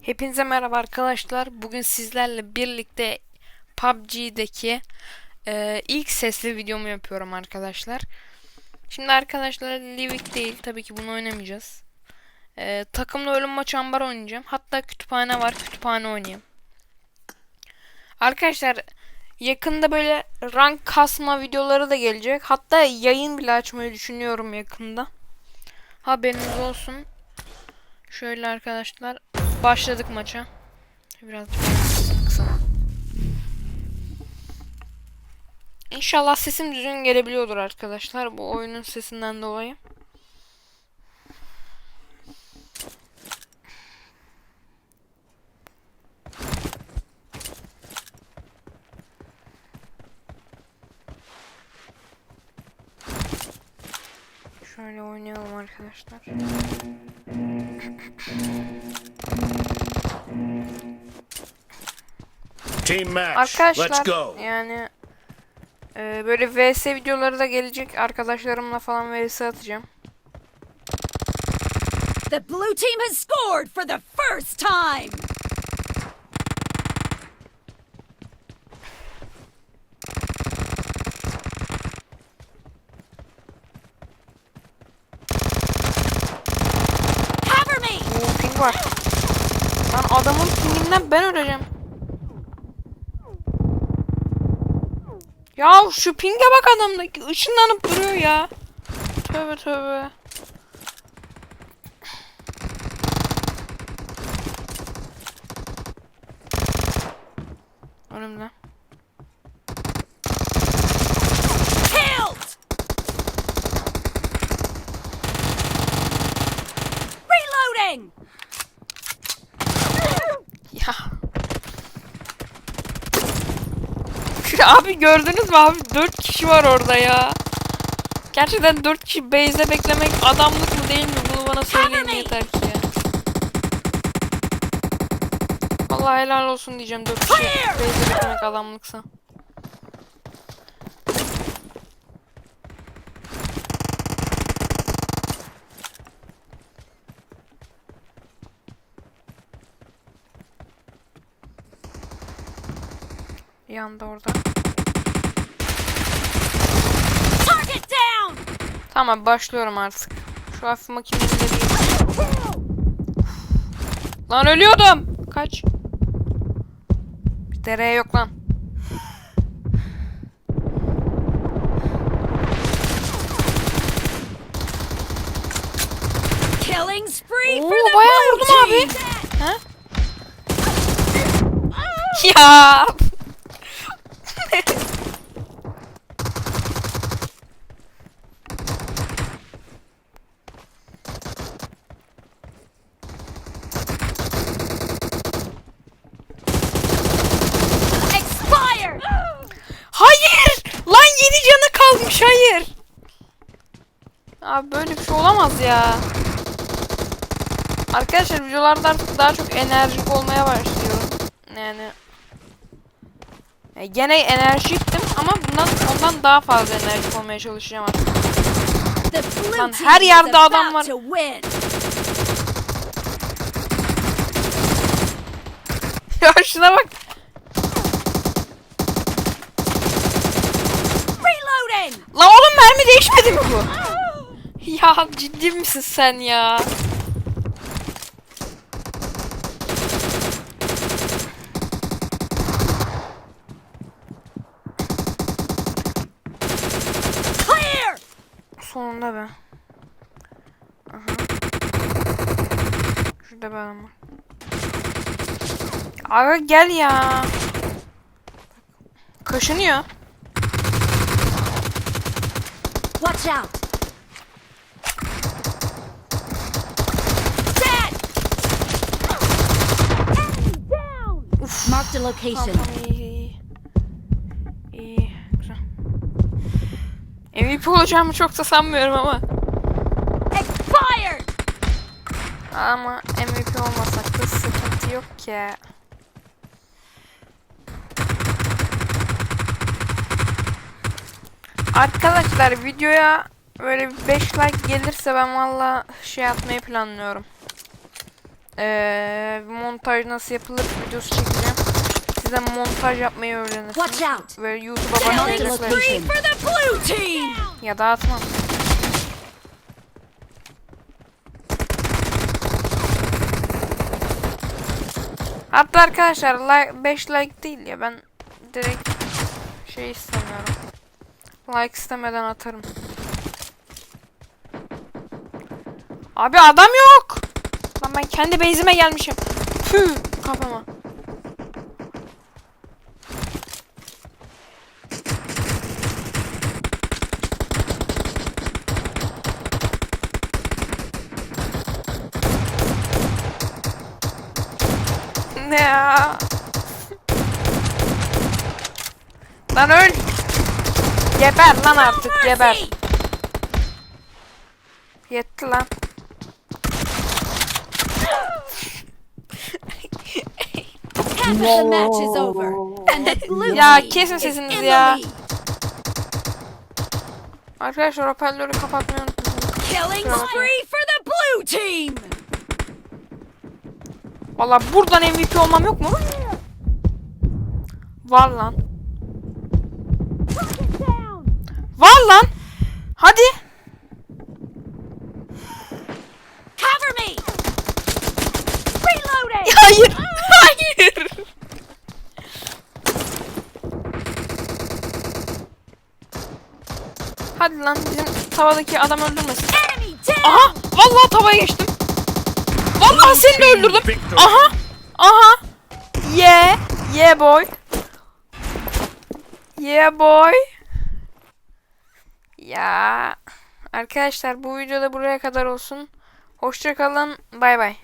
Hepinize merhaba arkadaşlar. Bugün sizlerle birlikte PUBG'deki e, ilk sesli videomu yapıyorum arkadaşlar. Şimdi arkadaşlar Livik değil tabii ki bunu oynamayacağız. E, takımla ölüm maçı ambar oynayacağım. Hatta kütüphane var kütüphane oynayayım. Arkadaşlar yakında böyle rank kasma videoları da gelecek. Hatta yayın bile açmayı düşünüyorum yakında. Haberiniz olsun. Şöyle arkadaşlar başladık maça. Biraz kısa. İnşallah sesim düzgün gelebiliyordur arkadaşlar bu oyunun sesinden dolayı. Şöyle oynayalım arkadaşlar. Team match. Let's Arkadaşlar go. yani e, böyle vs videoları da gelecek arkadaşlarımla falan vs atacağım. The blue team has scored for the first time! Cover me! Oo, ping var. Lan pinginden ben öleceğim. Ya şu pinge bak adamdaki ışınlanıp duruyor ya. Tövbe tövbe. Önümde. Reloading! Ya. Abi gördünüz mü abi 4 kişi var orada ya. Gerçekten 4 kişi base'de beklemek adamlık mı değil mi? Bunu bana söyleyin yeter ki ya. Vallahi helal olsun diyeceğim 4 kişi base'de beklemek adamlıksa. Yanda orada. Tamam başlıyorum artık. Şu hafif bir... Lan ölüyordum. Kaç. Bir dereye yok lan. Killing spree Oo, bayağı vurdum abi. Ha? Ya. Expired! Hayır! Lan yedi canı kalmış hayır. Abi böyle bir şey olamaz ya. Arkadaşlar videolarda artık daha çok enerjik olmaya başlıyorum. Yani ya gene enerjiktim ama bundan ondan daha fazla enerjik olmaya çalışacağım artık. Lan her yerde adam var. ya şuna bak. Reloading! La oğlum mermi değişmedi mi bu? Ya ciddi misin sen ya? Clear! Sonunda be. Aha. Şurada adam var. Aga gel ya. Kaşınıyor. Watch out! Marked a location. İyi güzel. MVP olacağımı çok da sanmıyorum ama. Expired! Ama MVP olmasak da sıkıntı yok ki. Arkadaşlar videoya böyle bir 5 like gelirse ben valla şey yapmayı planlıyorum. Ee, montaj nasıl yapılır videosu çekeceğim. Size montaj yapmayı öğrenirsiniz. Watch out! Ve YouTube'a blue team! Ya da atmam. Hatta arkadaşlar like 5 like değil ya ben direkt şey istemiyorum. Like istemeden atarım. Abi adam yok. Lan ben kendi base'ime gelmişim. Tüh kafama. Ne ya? Lan öl. Geber lan artık geber. Yetti lan. Half of the match is over, and the blue Ya kesin in ya. Arkadaşlar hoparlörü kapatmayı unutmayın. Killing spree for the blue team! Valla buradan MVP olmam yok mu? Var lan. Var lan. Hadi. Cover me! Reloading! Hayır. Hayır. Hadi lan bizim tavadaki adam öldürmesin. Aha! Vallahi tavaya geçtim. Vallahi seni de öldürdüm. Aha! Aha! Yeah! Yeah boy. Yeah boy. Ya arkadaşlar bu videoda buraya kadar olsun. Hoşça kalın. Bay bay.